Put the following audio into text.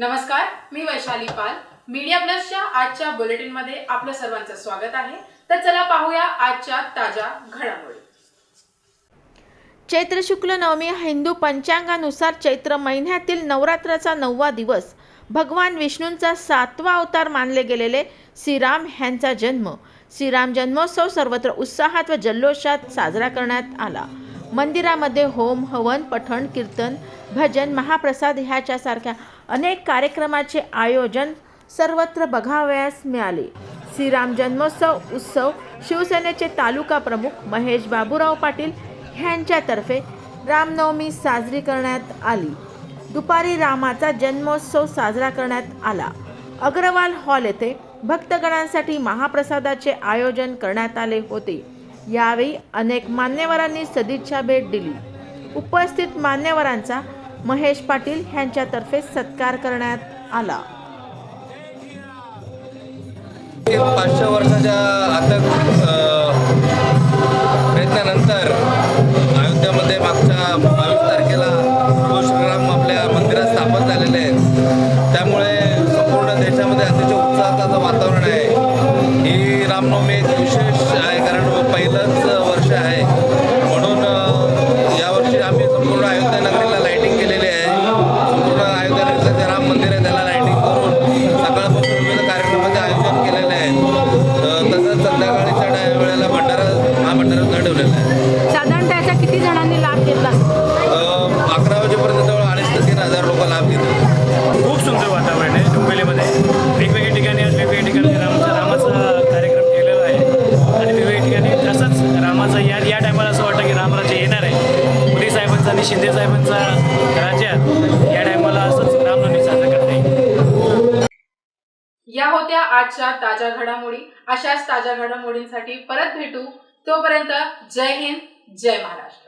नमस्कार मी वैशाली पाल. मीडिया प्लसच्या आजच्या बुलेटिनमध्ये आपलं सर्वांचं स्वागत आहे. तर चला पाहूया आजच्या ताज्या घडामोडी. चैत्र शुक्ल नवमी हिंदू पंचांगानुसार चैत्र महिन्यातील नवरात्राचा नववा दिवस. भगवान विष्णूंचा सातवा अवतार मानले गेलेले श्रीराम ह्यांचा जन्म. श्रीराम जन्मोत्सव सर्वत्र उत्साहात व जल्लोषात साजरा करण्यात आला. मंदिरामध्ये होम हवन पठण कीर्तन भजन महाप्रसाद ह्याच्यासारख्या अनेक कार्यक्रमाचे आयोजन सर्वत्र बघावयास मिळाले. श्रीराम जन्मोत्सव उत्सव शिवसेनेचे तालुका प्रमुख महेश बाबूराव पाटील ह्यांच्यातर्फे रामनवमी साजरी करण्यात आली. दुपारी रामाचा जन्मोत्सव साजरा करण्यात आला. अग्रवाल हॉल येथे भक्तगणांसाठी महाप्रसादाचे आयोजन करण्यात आले होते. यावेळी अनेक मान्यवरांनी सदिच्छा भेट दिली. उपस्थित मान्यवरांचा महेश पाटील यांच्यातर्फे सत्कार करण्यात आला. पाचशे वर्षाच्या अथक प्रयत्नानंतर अयोध्यामध्ये मागच्या बावीस तारखेला प्रभू श्रीराम आपल्या मंदिरात स्थापन झालेले आहेत. त्यामुळे संपूर्ण देशामध्ये अतिशय उत्साहाचं वातावरण आहे. ही रामनवमी एक विशेष आहे. पहिलंच वर्ष आहे. आणि शिंदेसाहेबांचा राज्यात या टायमाला असंच रामनवमी साजरा करता येईल. या होत्या आजच्या ताज्या घडामोडी. अशाच ताज्या घडामोडींसाठी परत भेटू. तोपर्यंत जय हिंद जय महाराष्ट्र.